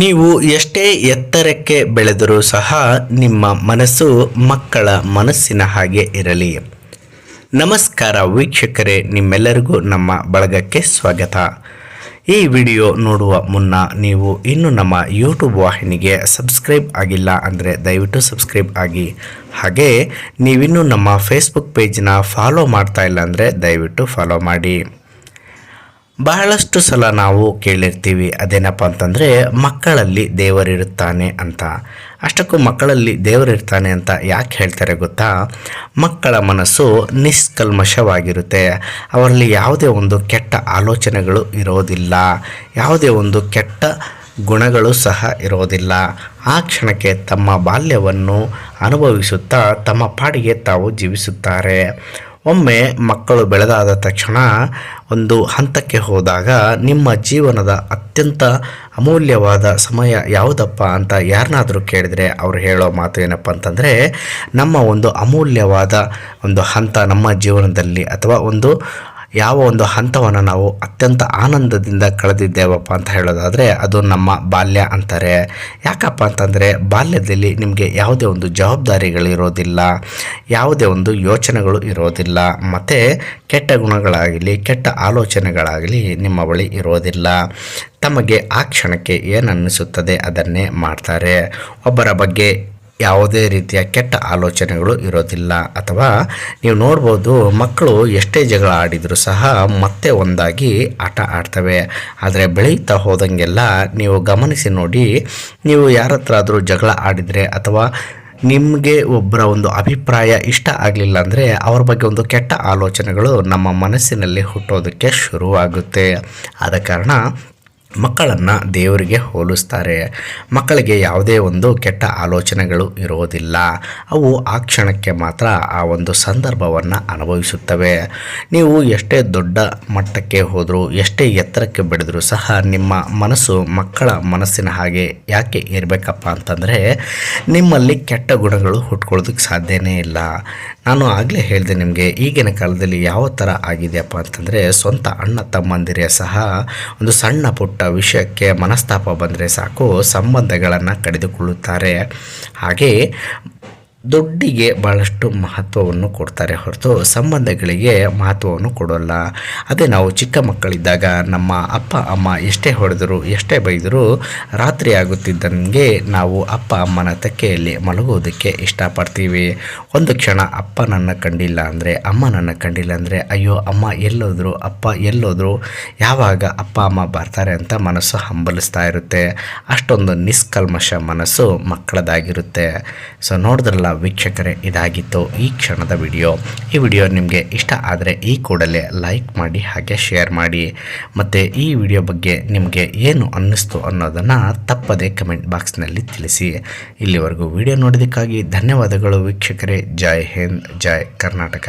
ನೀವು ಎಷ್ಟೇ ಎತ್ತರಕ್ಕೆ ಬೆಳೆದರೂ ಸಹ ನಿಮ್ಮ ಮನಸ್ಸು ಮಕ್ಕಳ ಮನಸ್ಸಿನ ಹಾಗೆ ಇರಲಿ. ನಮಸ್ಕಾರ ವೀಕ್ಷಕರೇ, ನಿಮ್ಮೆಲ್ಲರಿಗೂ ನಮ್ಮ ಬಳಗಕ್ಕೆ ಸ್ವಾಗತ. ಈ ವಿಡಿಯೋ ನೋಡುವ ಮುನ್ನ ನೀವು ಇನ್ನು ನಮ್ಮ ಯೂಟ್ಯೂಬ್ ವಾಹಿನಿಗೆ ಸಬ್ಸ್ಕ್ರೈಬ್ ಆಗಿಲ್ಲ ಅಂದರೆ ದಯವಿಟ್ಟು ಸಬ್ಸ್ಕ್ರೈಬ್ ಆಗಿ. ಹಾಗೆ ನೀವಿನ್ನೂ ನಮ್ಮ ಫೇಸ್ಬುಕ್ ಪೇಜ್ನ ಫಾಲೋ ಮಾಡ್ತಾ ಇಲ್ಲ ಅಂದರೆ ದಯವಿಟ್ಟು ಫಾಲೋ ಮಾಡಿ. ಬಹಳಷ್ಟು ಸಲ ನಾವು ಕೇಳಿರ್ತೀವಿ, ಅದೇನಪ್ಪ ಅಂತಂದರೆ, ಮಕ್ಕಳಲ್ಲಿ ದೇವರಿರುತ್ತಾನೆ ಅಂತ. ಅಷ್ಟಕ್ಕೂ ಮಕ್ಕಳಲ್ಲಿ ದೇವರಿರ್ತಾನೆ ಅಂತ ಯಾಕೆ ಹೇಳ್ತಾರೆ ಗೊತ್ತಾ? ಮಕ್ಕಳ ಮನಸ್ಸು ನಿಷ್ಕಲ್ಮಶವಾಗಿರುತ್ತೆ. ಅವರಲ್ಲಿ ಯಾವುದೇ ಒಂದು ಕೆಟ್ಟ ಆಲೋಚನೆಗಳು ಇರೋದಿಲ್ಲ. ಯಾವುದೇ ಒಂದು ಕೆಟ್ಟ ಗುಣಗಳು ಸಹ ಇರೋದಿಲ್ಲ. ಆ ಕ್ಷಣಕ್ಕೆ ತಮ್ಮ ಬಾಲ್ಯವನ್ನು ಅನುಭವಿಸುತ್ತಾ, ತಮ್ಮ ಪಾಡಿಗೆ ತಾವು ಜೀವಿಸುತ್ತಾರೆ. ಒಮ್ಮೆ ಮಕ್ಕಳು ಬೆಳೆದಾದ ತಕ್ಷಣ ಒಂದು ಹಂತಕ್ಕೆ ಹೋದಾಗ ನಿಮ್ಮ ಜೀವನದ ಅತ್ಯಂತ ಅಮೂಲ್ಯವಾದ ಸಮಯ ಯಾವುದಪ್ಪ ಅಂತ ಯಾರನ್ನಾದರೂ ಕೇಳಿದರೆ ಅವರು ಹೇಳೋ ಮಾತು ಏನಪ್ಪ ಅಂತಂದರೆ ನಮ್ಮ ಒಂದು ಅಮೂಲ್ಯವಾದ ಒಂದು ಹಂತ ನಮ್ಮ ಜೀವನದಲ್ಲಿ ಅಥವಾ ಒಂದು ಯಾವ ಒಂದು ಹಂತವನ್ನು ನಾವು ಅತ್ಯಂತ ಆನಂದದಿಂದ ಕಳೆದಿದ್ದೇವಪ್ಪ ಅಂತ ಹೇಳೋದಾದರೆ ಅದು ನಮ್ಮ ಬಾಲ್ಯ ಅಂತಾರೆ. ಯಾಕಪ್ಪ ಅಂತಂದರೆ ಬಾಲ್ಯದಲ್ಲಿ ನಿಮಗೆ ಯಾವುದೇ ಒಂದು ಜವಾಬ್ದಾರಿಗಳಿರೋದಿಲ್ಲ ಯಾವುದೇ ಒಂದು ಯೋಚನೆಗಳು ಇರೋದಿಲ್ಲ, ಮತ್ತು ಕೆಟ್ಟ ಗುಣಗಳಾಗಲಿ, ಕೆಟ್ಟ ಆಲೋಚನೆಗಳಾಗಲಿ ನಿಮ್ಮ ಬಳಿ ಇರೋದಿಲ್ಲ. ತಮಗೆ ಆ ಕ್ಷಣಕ್ಕೆ ಏನು ಅನ್ನಿಸುತ್ತದೆ ಅದನ್ನೇ ಮಾಡ್ತಾರೆ. ಒಬ್ಬರ ಬಗ್ಗೆ ಯಾವುದೇ ರೀತಿಯ ಕೆಟ್ಟ ಆಲೋಚನೆಗಳು ಇರೋದಿಲ್ಲ. ಅಥವಾ ನೀವು ನೋಡ್ಬೋದು ಮಕ್ಕಳು ಎಷ್ಟೇ ಜಗಳ ಆಡಿದರೂ ಸಹ ಮತ್ತೆ ಒಂದಾಗಿ ಆಟ ಆಡ್ತವೆ. ಆದರೆ ಬೆಳೀತಾ ಹೋದಂಗೆಲ್ಲ ನೀವು ಗಮನಿಸಿ ನೋಡಿ, ನೀವು ಯಾರ ಹತ್ರ ಆದರೂ ಜಗಳ ಆಡಿದರೆ ಅಥವಾ ನಿಮಗೆ ಒಬ್ಬರ ಒಂದು ಅಭಿಪ್ರಾಯ ಇಷ್ಟ ಆಗಲಿಲ್ಲ ಅಂದರೆ ಅವ್ರ ಬಗ್ಗೆ ಒಂದು ಕೆಟ್ಟ ಆಲೋಚನೆಗಳು ನಮ್ಮ ಮನಸ್ಸಿನಲ್ಲಿ ಹುಟ್ಟೋದಕ್ಕೆ ಶುರುವಾಗುತ್ತೆ. ಆದ ಕಾರಣ ಮಕ್ಕಳನ್ನು ದೇವರಿಗೆ ಹೋಲಿಸ್ತಾರೆ. ಮಕ್ಕಳಿಗೆ ಯಾವುದೇ ಒಂದು ಕೆಟ್ಟ ಆಲೋಚನೆಗಳು ಇರೋದಿಲ್ಲ ಅವು ಆ ಕ್ಷಣಕ್ಕೆ ಮಾತ್ರ ಆ ಒಂದು ಸಂದರ್ಭವನ್ನು ಅನುಭವಿಸುತ್ತವೆ. ನೀವು ಎಷ್ಟೇ ದೊಡ್ಡ ಮಟ್ಟಕ್ಕೆ ಹೋದರೂ, ಎಷ್ಟೇ ಎತ್ತರಕ್ಕೆ ಬೆಳೆದರೂ ಸಹ ನಿಮ್ಮ ಮನಸ್ಸು ಮಕ್ಕಳ ಮನಸ್ಸಿನ ಹಾಗೆ ಯಾಕೆ ಇರಬೇಕಪ್ಪ ಅಂತಂದರೆ, ನಿಮ್ಮಲ್ಲಿ ಕೆಟ್ಟ ಗುಣಗಳು ಹುಟ್ಕೊಳ್ಳೋದಕ್ಕೆ ಸಾಧ್ಯನೇ ಇಲ್ಲ. ನಾನು ಆಗಲೇ ಹೇಳಿದೆ ನಿಮಗೆ, ಈಗಿನ ಕಾಲದಲ್ಲಿ ಯಾವ ಥರ ಆಗಿದೆಯಪ್ಪ ಅಂತಂದರೆ, ಸ್ವಂತ ಅಣ್ಣ ತಮ್ಮಂದಿರೇ ಸಹ ಒಂದು ಸಣ್ಣ ಪುಟ್ಟ ವಿಷಯಕ್ಕೆ ಮನಸ್ತಾಪ ಬಂದರೆ ಸಾಕು ಸಂಬಂಧಗಳನ್ನು ಕಡಿದುಕೊಳ್ಳುತ್ತಾರೆ ಹಾಗೆ ದುಡ್ಡಿಗೆ ಭಾಳಷ್ಟು ಮಹತ್ವವನ್ನು ಕೊಡ್ತಾರೆ ಹೊರತು ಸಂಬಂಧಗಳಿಗೆ ಮಹತ್ವವನ್ನು ಕೊಡೋಲ್ಲ. ಅದೇ ನಾವು ಚಿಕ್ಕ ಮಕ್ಕಳಿದ್ದಾಗ ನಮ್ಮ ಅಪ್ಪ, ಅಮ್ಮ ಎಷ್ಟೇ ಹೊಡೆದರು, ಎಷ್ಟೇ ಬೈದರೂ ರಾತ್ರಿ ಆಗುತ್ತಿದ್ದಂಗೆ ನಾವು ಅಪ್ಪ, ಅಮ್ಮನ ತೆಕ್ಕೆಯಲ್ಲಿ ಮಲಗುವುದಕ್ಕೆ ಇಷ್ಟಪಡ್ತೀವಿ. ಒಂದು ಕ್ಷಣ ಅಪ್ಪ ನನ್ನ ಕಂಡಿಲ್ಲ ಅಂದರೆ, ಅಮ್ಮ ನನ್ನ ಕಂಡಿಲ್ಲ ಅಂದರೆ, ಅಯ್ಯೋ, ಅಮ್ಮ ಎಲ್ಲೋದ್ರು, ಅಪ್ಪ ಎಲ್ಲೋದ್ರು, ಯಾವಾಗ ಅಪ್ಪ, ಅಮ್ಮ ಬರ್ತಾರೆ ಅಂತ ಮನಸ್ಸು ಹಂಬಲಿಸ್ತಾ ಇರುತ್ತೆ. ಅಷ್ಟೊಂದು ನಿಷ್ಕಲ್ಮಶ ಮನಸ್ಸು ಮಕ್ಕಳದಾಗಿರುತ್ತೆ. ಸೊ ನೋಡಿದ್ರಲ್ಲ ವೀಕ್ಷಕರೇ, ಇದಾಗಿತ್ತು ಈ ಕ್ಷಣದ ವಿಡಿಯೋ. ಈ ವಿಡಿಯೋ ನಿಮಗೆ ಇಷ್ಟ ಆದರೆ ಈ ಕೂಡಲೇ ಲೈಕ್ ಮಾಡಿ, ಹಾಗೆ ಶೇರ್ ಮಾಡಿ. ಮತ್ತು ಈ ವಿಡಿಯೋ ಬಗ್ಗೆ ನಿಮಗೆ ಏನು ಅನ್ನಿಸ್ತು ಅನ್ನೋದನ್ನು ತಪ್ಪದೇ ಕಮೆಂಟ್ ಬಾಕ್ಸ್ನಲ್ಲಿ ತಿಳಿಸಿ. ಇಲ್ಲಿವರೆಗೂ ವಿಡಿಯೋ ನೋಡೋದಕ್ಕಾಗಿ ಧನ್ಯವಾದಗಳು ವೀಕ್ಷಕರೇ. ಜೈ ಹಿಂದ್, ಜೈ ಕರ್ನಾಟಕ.